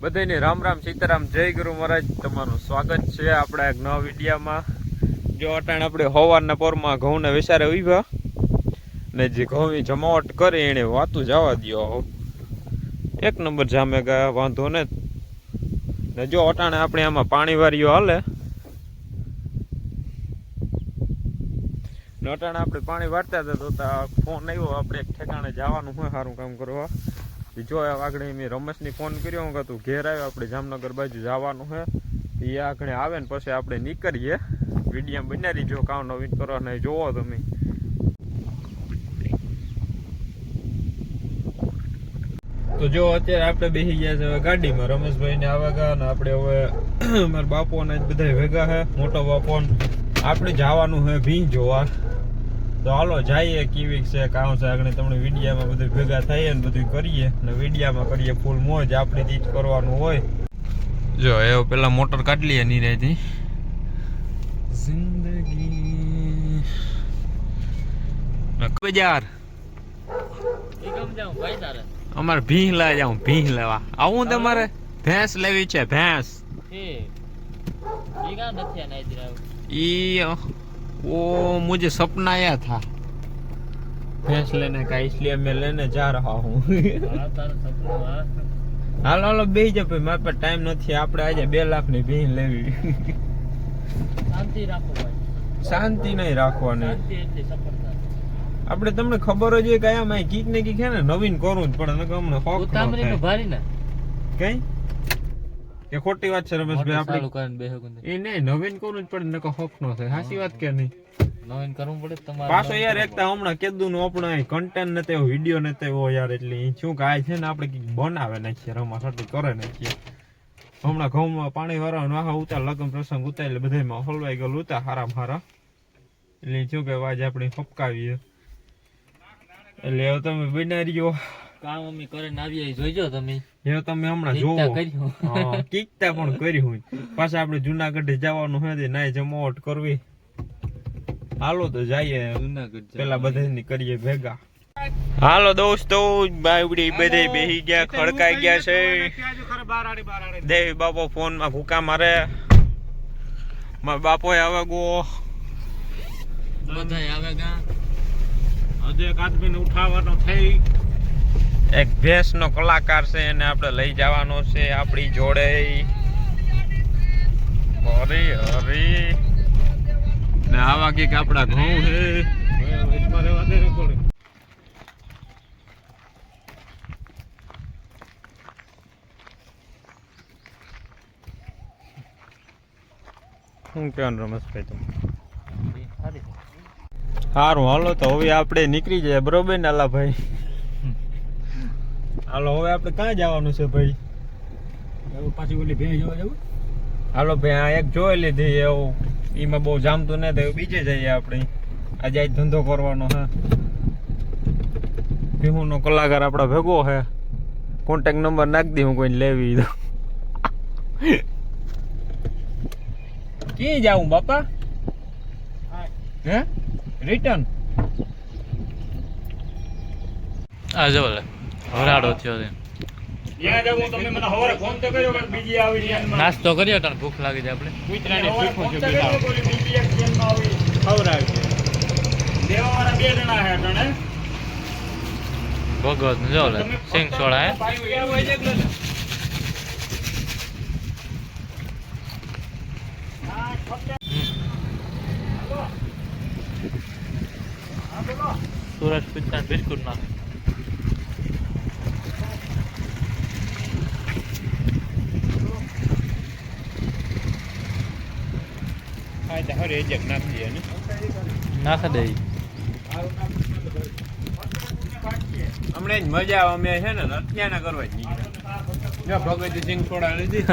બધાને રામ રામ, સીતારામ, જય ગુરુ મહારાજ. તમારું સ્વાગત છે આપણા એક નવા વિડીયામાં. જો અટાણ આપણે હવારના પોરમાં ઘઉંને વિચારે ઊભા ને જે ઘઉંની જમાવટ કરે એને વાતું જવા દ્યો એક નંબર જામે ગયા વાંધો ને ને જો અટાણે આપણે આમાં પાણી વારીઓ હાલે. ને અટાણે આપણે પાણી વારતા હતા તા ફોન આવ્યો આપણે એક ઠેકાણે જવાનું હોય સારું કામ કરવા. જો આગળ મેં રમેશને ફોન કર્યો, હું તું ઘેર આવ્યો, આપણે જામનગર બાજુ જવાનું છે. એ આગળ આવે ને પછી આપણે નીકળીએ. વિડીયા બનાવી જો કામ નવીન કરવા નહીં જોવો તમે. તો જો અત્યારે આપણે બેસી ગયા છે હવે ગાડીમાં. રમેશભાઈ ને આવે ગયા ને આપણે હવે મારા બાપો ને બધા ભેગા છે. મોટો બાપો આપણે જવાનું છે ભીંજ જોવા. તો હાલો જઈએ કેવી છે કામ છે આગળ તમને વિડીયામાં બધું ભેગા થઈએ ને બધું કરીએ ને વિડીયામાં કરીએ ફૂલ મોજ આપણે જ કરવાનું હોય. જો એ પેલા મોટર કાઢી લઈએ નીરેથી. જિંદગી. બજાર અમારે ભીં લેવા જાઉં ભીં લેવા. આવું તમારે ભેંસ લેવી છે ભેંસ. ई वो मुझे सपना आया था भैंस लेने का इसलिए मैं लेने जा रहा हूँ હાલો હાલો બેસી જા ભાઈ મારા પાસે ટાઈમ નથી આપણે આજે બે લાખ ની ભીન લેવી શાંતિ નહીં રાખવાની આપણે તમને ખબર જ હોય કે આમાં કીક ને કીક હે ને નવીન કરવું જ પડે નકર હમણાં હોક ન થાય. કઈ કે ખોટી વાત છે રમેશભાઈ આપણે એ નહીં નવીન કરવું જ પડે નકો હોક નો થાય. સાચી વાત કે નહીં? નવીન કરવું પડે તમારે પાછો યાર એકતા હમણાં કેદું નું આપણે કન્ટેન્ટ ને તેવો વીડિયો ને તેવો યાર એટલે શું કાય છે ને આપણે કંઈક બનાવે નાખીએ રમા સટી કરે નાખીએ. હમણાં ઘઉંમાં પાણી વાળવાનું આહા ઉતાર લગ્ન પ્રસંગ ઉતાર એટલે બધામાં હલવાઈ ગયેલું ઉતાર હારા હારા. એટલે શું કે આજે આપણે ફપકાવીએ એટલે હવે તમે બનાવ્યો કામ અમે કરીને આવીએ જોઈજો તમે? એ તમે હમણાં જોવો. હા, કીકતા પણ કર્યું પાછા આપણે જુનાગઢ જવાનું હોય તે નાય જમાવટ કરવી. હાલો તો જઈએ. જુનાગઢ પેલા બધાની કરીએ ભેગા. હાલો. દોસ્તો બાવડી બધે બેહી ગયા ખડકાઈ ગયા છે. દેવી બાપો ફોનમાં ભૂકા મારે. મારા બાપો આવે ગો બધા આવે ગા હજુ એક આદમી ને ઉઠાવવાનો થઈ. એક ભેંસ નો કલાકાર છે એને આપણે લઈ જવાનો છે આપણી જોડે. હરી હરી. ને આવા કંઈક આપડા ઘઉં છે. શું કહેવાનું રમેશભાઈ તમે સારી સારું હાલો તો હવે આપણે નીકળી જાય બરોબર ને અલા ભાઈ હાલો હવે આપણે ક્યાં જવાનું છે ભાઈ? હવે પાછી ઓલી ભેંસ જોવા જવું? હાલો ભાઈ આ એક જોઈ લીધી એવું. એમાં બહુ જામતું નથી એવું બીજે જઈએ આપણે. આજે આજ ધંધો કરવાનો હે. ભીમુનો કલાકાર આપણા ભેગો હે કોન્ટેક નંબર નાખી દઈ હું કોઈને લેવી તો. ક્યાં જાઉં બાપા? હે? રિટર્ન આ જો લે હરાડો થયો છે ત્યાં જવું તમે મને સવારે ફોન તો કર્યો કે બીજી આવી ટ્રેનમાં. નાસ્તો કર્યો તને ભૂખ લાગી જાય આપણે કૂતરાને શીખવું છે બેટા. બીજી એક ટ્રેનમાં આવી ખવડાવશે. દેવાવાળા બે જણા છે અટાણે. ભગવત જો સિંગ સોડા હે ને. સુરજ પિત્તા બિસ્કુટ નાખે હા તો હરે એક નાખી દે હમણાં જ મજા આવે અમે છે ને અત્યારના કરવા જ નીકળ્યા ભગવતી સિંગ સોડા લીધી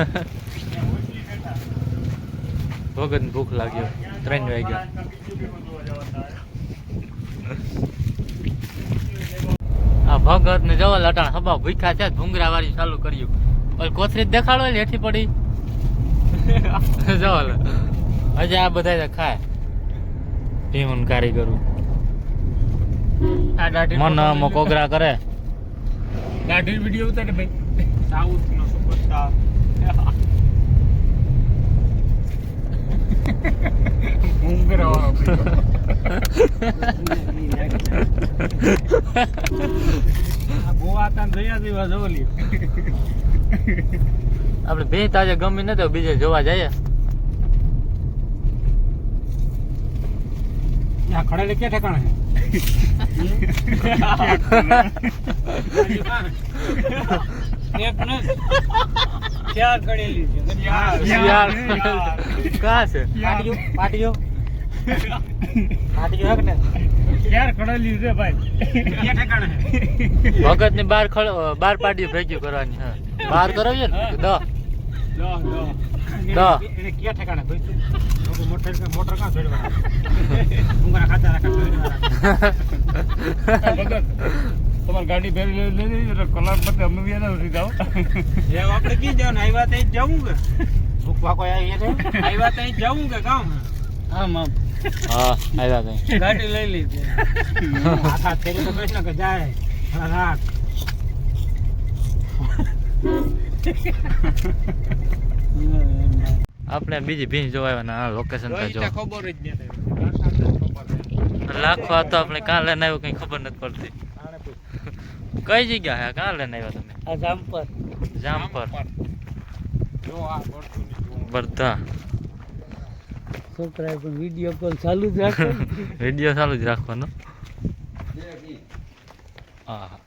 ભગત ભૂખ લાગ્યો ત્રણ વાગ્યા આ ભગત ને જવા લટાણ હબા ભૂખ્યા છે ભૂંગરા વાળી ચાલુ કર્યું ઓલ કોથરી જ દેખાડો એટલે હેઠી પડી જવા લે હજી આ બધા ખાય. ભીમન કારીગરો. આ દાઢી મન મકોગરા કરે. દાઢી વિડિયો ઉતારે ભાઈ. સાઉથ નો સુપરસ્ટાર આપડે બે તાજે ગમી નથી બીજે જોવા જઈએ. खड़े लेके ठिकाना है एक ने चार कड़ेली છે શિયાળ. કાં છે પાટિયો પાટિયો પાટિયો હક ને ચાર કડેલી છે ભાઈ કે ઠેકાણે હે ભગત ની બાર ખડ બાર પાડી ભેગી કરવાની હા બાર કરાવીએ ને દસ લો લો દા. એને કે ઠેકાણે ભાઈ લોકો મોટર મોટર કાં છોડવા ઉંગરા ખાતા રાખા ભગત તમારી ગાડી ભેરી લઈ લઈ કલાક પછી અમે બી એના ઉઠી જાઓ. એ આપણે કી જવાનું? આવ્યા ત્યાં જવું કે? ભૂખવા કોઈ આવી છે આવ્યા ત્યાં જવું કે કામ? આમ આમ હા આવ્યા કઈ ગાડી લઈ લીધી. હાથ હાથ તો પ્રશ્ન કે જાય. રાખ આપણે બીજી ભીંસ જોવા આવ્યા લોકેશન તો જો. ખબર જ નથી. લાખો હતો આપણે કાં લઈને આવ્યો કઈ ખબર નથી પડતી. કઈ જગ્યા હે કાં લઈને આવ્યો તમે? આ જામ પર જામપર. જો આ બરધા છોકરા પણ વીડિયો કોલ ચાલુ જ રાખો. વીડિયો ચાલુ જ રાખવાનો. હા.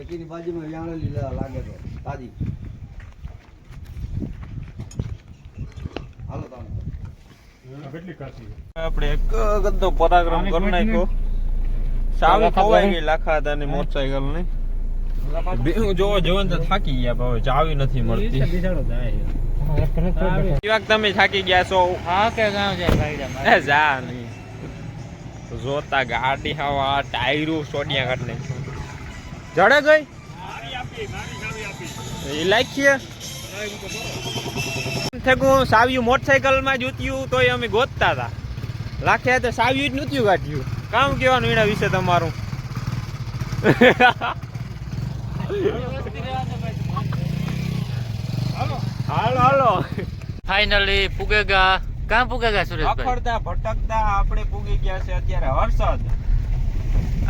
એની બાજુમાં વ્યાણ લીલા લાગે તો તાજી. હાલો તમે આપણે એક ગંદો પરાક્રમ કરી નાખ્યો. સાવી ખવાઈ ગઈ લાખા હતા ની મોટરસાયકલની બે જોવા જોવો તો થાકી ગયા હવે ચાવી નથી મળતી. કેવાક તમે થાકી ગયા છો. હા કે ગામ જાય ભાઈ જા નહીં જોતા ગાડી હવા ટાયરો સોડિયા નાખ્યો જડે ગઈ? એ લાખીએ. થેગું સાવ્યું મોટરસાયકલમાં જૂત્યું તોય અમે ગોતતા હતા લાખ્યા તો સાવ્યું જ નહોતું કાઢ્યું. કામ કેવાનું એના વિશે તમારું? Hello hello. ફાઇનલી પુગેગા. કાં પુગેગા સુરેશભાઈ? અખડતા ભટકતા આપણે પૂગી ગયા છે અત્યારે હર્ષદ.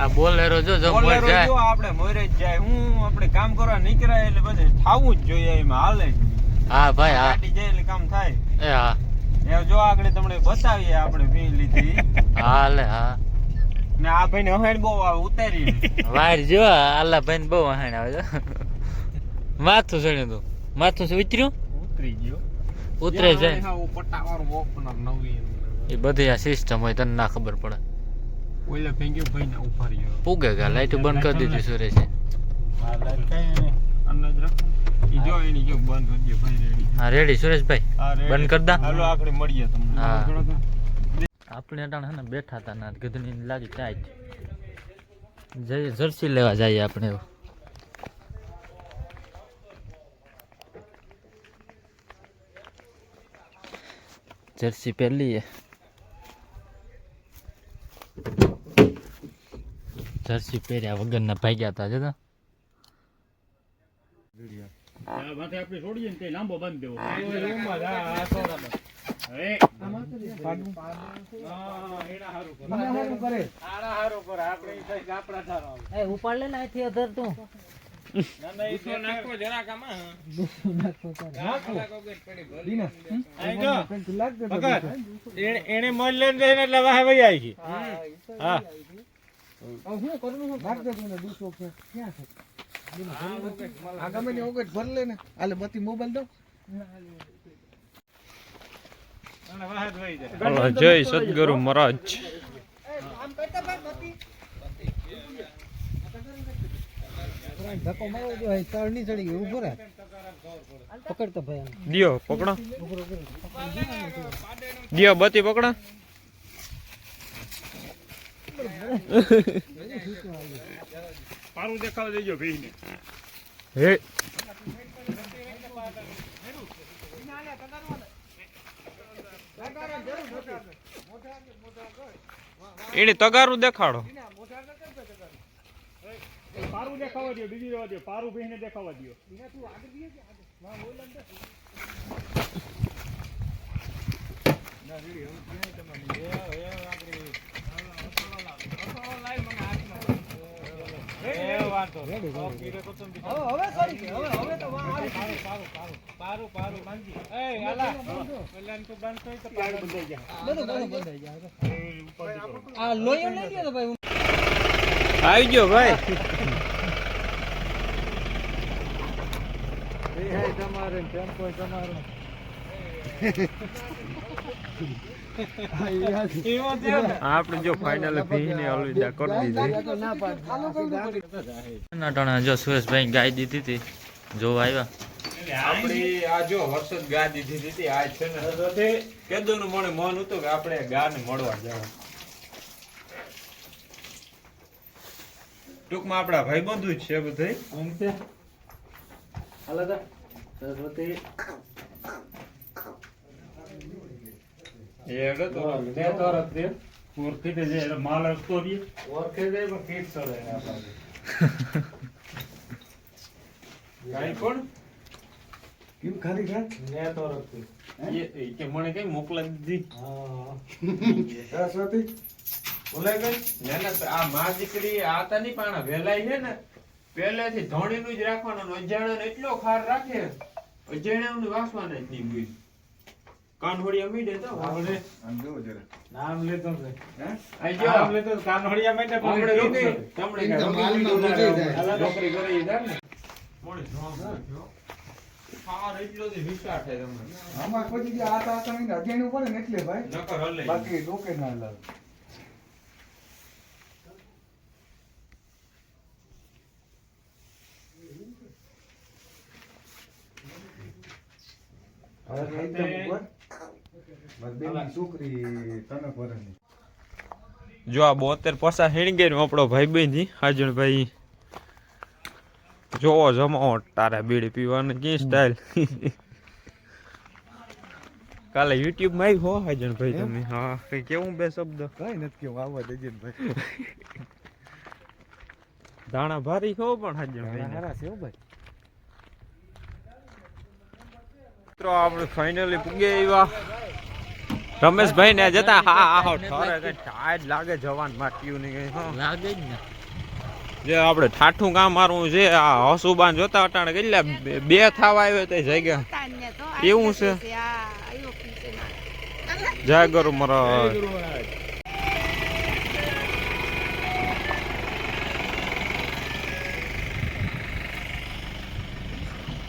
આ બોલેરો જો જો મોર બોલેરો જાય. જો આપણે મોરે જ જાય. હું આપણે કામ કરવા નીકળ્યા એટલે પછી થાવું જ જોઈએ એમાં હાલે. હા ભાઈ હા. ગાડી જાય એટલે કામ થાય. એ હા. એ જો આગળ તમને બતાવીએ આપણે ફી લીધી. હાલે હા. ને આ ભાઈને હણ બહુ આવે ઉતારી વાર જો આલા ભાઈ ને બહુ હણ આવે માથું ચડ્યું તું. માથું ઉતર્યું? ઉતરી ગયો. ઉતરે જ્યાં નવી એ બધી આ સિસ્ટમ હોય તને ના ખબર પડે. ઓલે ફેંક્યો ભાઈ ને ઊભા રહ્યો. પુગેગા લાઈટ બંધ કરી દીધી સુરેશે હા લાઈટ કઈ નહીં. ઈ જો એની જો બંધ કરી દો ભાઈ રેડી હા રેડી સુરેશભાઈ હા બંધ કર દા. હાલો આખરે મળીએ તમને. આપણે અટાણે હે ને બેઠા હતા ના ગધની લાગી ટાઈટ જઈએ જર્સી લેવા જઈએ આપણે. જર્સી પહેરલીએ જર્સી પહેર્યા વગરના ભાગ્યા હતા જતા? માથે આપણે છોડીએ ને લાંબો બંધ દેવો. ઉપાડ લે ને અહીંથી અધર તું. એને- મળી લઈને એટલે ગઈ. હા આગામી ઓગટ ભર લે ને બધી મોબાઈલ દો જય સદગુરુ મહારાજ ધક્કો મારો જો તળની ચડી ગઈ ઊભો રહે પકડતો ભાઈ દિયો પકડો. દિયો બતી પકડો. પારું દેખાવા દેજો ભાઈ ને હે. એની તગારું દેખાડો. પારું દેખાવા દો બીજી રહેવા દો પારું ભાઈને દેખાવા દો હવે હવે કરી છે હવે હવે તો વાહ આવી ગયું. બધું બધું બંધાઈ જાય આ લોહીઓ લઈ ગયો ભાઈ આવી ગયો ભાઈ. આપણે જો ફાઇનલ ભી અલવિદા કરી દીધી. ના જો સુરેશભાઈ ગાય દીધી હતી. જોવા આવ્યા. આપણી આ જો વરસાદ ગા દીધી હતી આજ છે ને. કેદો નું મને મન હતું કે આપણે ગા ને મળવા જવા. ટૂંકમાં આપણા ભાઈ બંધુ જ છે બધે એડો તો. માલ રસ્તો દે કાઈ પણ કેમ ખાલી ખા એ- એ કે મને કઈ મોકલાવી દીધી? સરસ્વતી? ભૂલાઈ ગઈ? ના આ માં દીકરી આ તા નહીં પણ વેલાઈ છે ને પહેલેથી ધણીનું જ રાખવાનું ને એટલો ખાર રાખે અજાણ્યાનું વાસવાના જ નહીં કોઈ કાનહોડી અમી તો આપણે નામ લેતો છે આઈ. નામ લેતો કાનોડિયા આપણે તમને રોકી. નોકરી કરી ને. મોડે જ. આમાં કોઈ દી આ તા તમે અજાણ્યું પડે ને એટલે ભાઈ. નકર હલે. બાકી ડોકે ના લાવે જો આ બોતેર પસા હેણી ગયો આપણો ભાઈ બેન હાજણ ભાઈ જોવો જમાવો તારા બીડી પીવાની કી સ્ટાઇલ કાલે યુટ્યુબમાં આવી હો હાજણ ભાઈ તમે. હા કઈ કેવું બે શબ્દ? કઈ નથી કેવું આવવા દેજે ભાઈ. દાણા ભારી હો પણ હાજણ ભાઈ હારા છે હો ભાઈ. મિત્રો આપણે ફાઇનલી પૂગે આવ્યા રમેશભાઈ ને જતા હા હા ઠરે કઈ ટાયર લાગે જવાન માટ્યું ની કઈ લાગે જ ને. જે આપણે ઠાઠું કામ મારવું છે આ હસુબાન જોતા અટાણે કેટલા બે- બે થાવા આવ્યો તે જગ્યા. એવું છે? જય ગુરુ મહારાજ.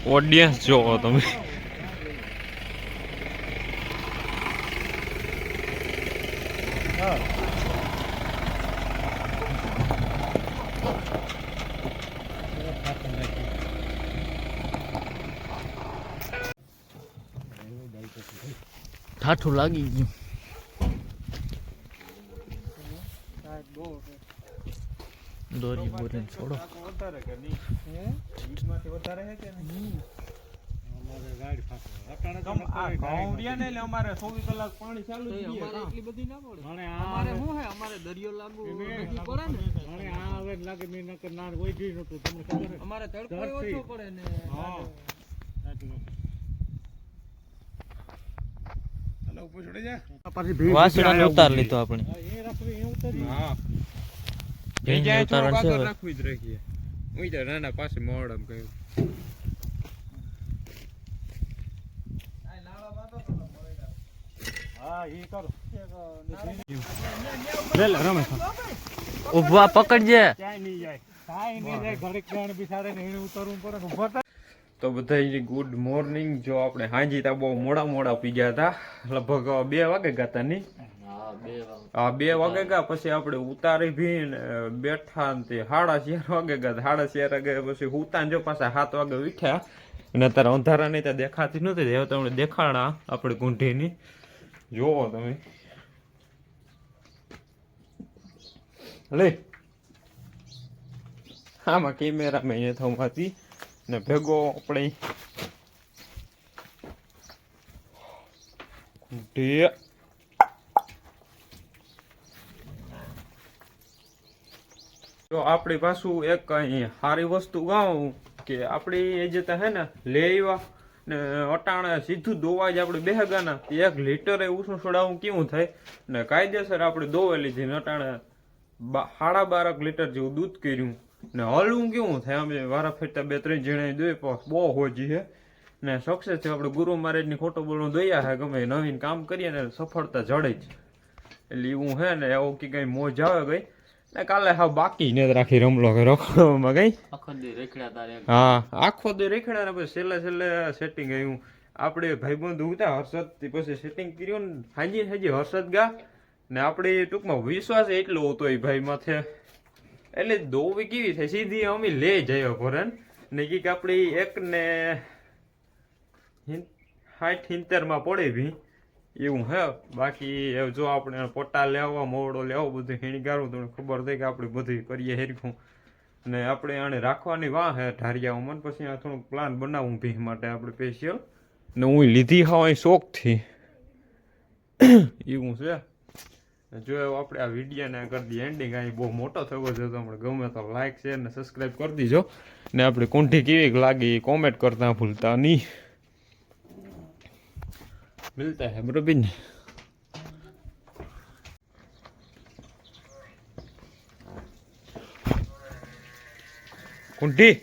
ઓડિયન્સ જોવો તમે. ઠાઠું લાગી ગયું. દોરી બોરી છોડો. અમારે ચોવીસ કલાક પાણી ચાલુ મને આ અમારે શું હે અમારે દરિયો નદી પડે ને. આ હવે લાગે મેં ના હોય નતું. તમને ખબર અમારે તડકો. ઓછો પડે ને. હા ઉતાર લીધો આપણે. હા, એ રાખવી એ ઉતરી. હા. ભીંજ ઉતારવાનું છે રાખવી જ રાખીએ. હું તો નાના પાસે મોડમ કહ્યું. હા ઊભા પકડજે. જાય. નહીં જાય. ઘડીક ઉતરવું પડે. તો બધાને ગુડ મોર્નિંગ જો આપણે હાંજી તા બહુ મોડા મોડા પી ગયા હતા લગભગ બે વાગે ગયા તા નહીં હા બે વાગે ગયા પછી આપણે ઉતારી ભી બેઠા તે હાડા શેર વાગે ગયા હાડા શેર વાગે પછી ઉતા જો પાછા સાત વાગે ઉઠ્યા. અને અત્યારે અંધારા નહીં ત્યાં દેખાતી નથી હવે તમને દેખાડા આપણે કુંઢીની જોવો તમે. લે. આમાં કેમેરા મેં થવાથી ને ભેગો આપણે કુંઠી જો આપણી પાછું એક સારી વસ્તુ ગાઉં કે આપણી એ જે હે ને લે આવ્યા ને અટાણે સીધું દોવા જ આપણે બેહગાના એક લીટરે ઉષ્ણ સોડાવું કેવું થાય? ને કાયદેસર આપણે દોવે લીધી ને અટાણે સાડા બારક લીટર જેવું દૂધ કર્યું. ને હલવું કેવું થાય? અમે વારા ફેરતા બે ત્રણ જણા દોઈ પાસ બહુ હોજી છે ને સક્સેસ થયું આપણે ગુરુ મહારાજની ખોટો બોલવું દઈએ છે ગમે નવીન કામ કરીએ ને સફળતા જડે જ. એટલે એવું હે ને એવું કે કઈ મોજ આવે ગઈ. ને કાલે હા બાકી ને રાખી રમલો કે રખડવામાં ગઈ. હા આખો દે રેખડા ને પછી છેલ્લે છેલ્લે સેટિંગ આવ્યું આપણે ભાઈબંધ ઉગતા હર્ષદથી પછી સેટિંગ કર્યું ને હાજી હાજી હર્ષદ ગા. ને આપણે ટૂંકમાં વિશ્વાસ એટલો હતો એ ભાઈ માથે. એટલે દોવી કેવી થાય સીધી અમે લે જયો ભરન ને કીક આપણી એક ને સાઠ સિત્તેરમાં પડે ભી એવું હે. બાકી જો આપણે પોટા લેવા, મોવડો લેવો, બધું હીણગારું તો ખબર થઈ કે આપણે બધું કરીએ હેરખું. ને આપણે આને રાખવાની વાહ હે ઢારિયાઓમાં પછી આ થોડુંક પ્લાન બનાવું ભી માટે આપણે સ્પેશિયલ ને હું લીધી હા અહીં શોખથી. એવું છે. જો આપણે આ વિડીયોને કરી દઈએ એન્ડિંગ અહીં બહુ મોટો થયો છે તો આપણે ગમે તો લાઇક શેર ને સબસ્ક્રાઈબ કરી દીજો. ને આપણી કુંઠી કેવી લાગી કોમેન્ટ કરતા ભૂલતા નહીં. મિલતા હે બરોબર કુંઠી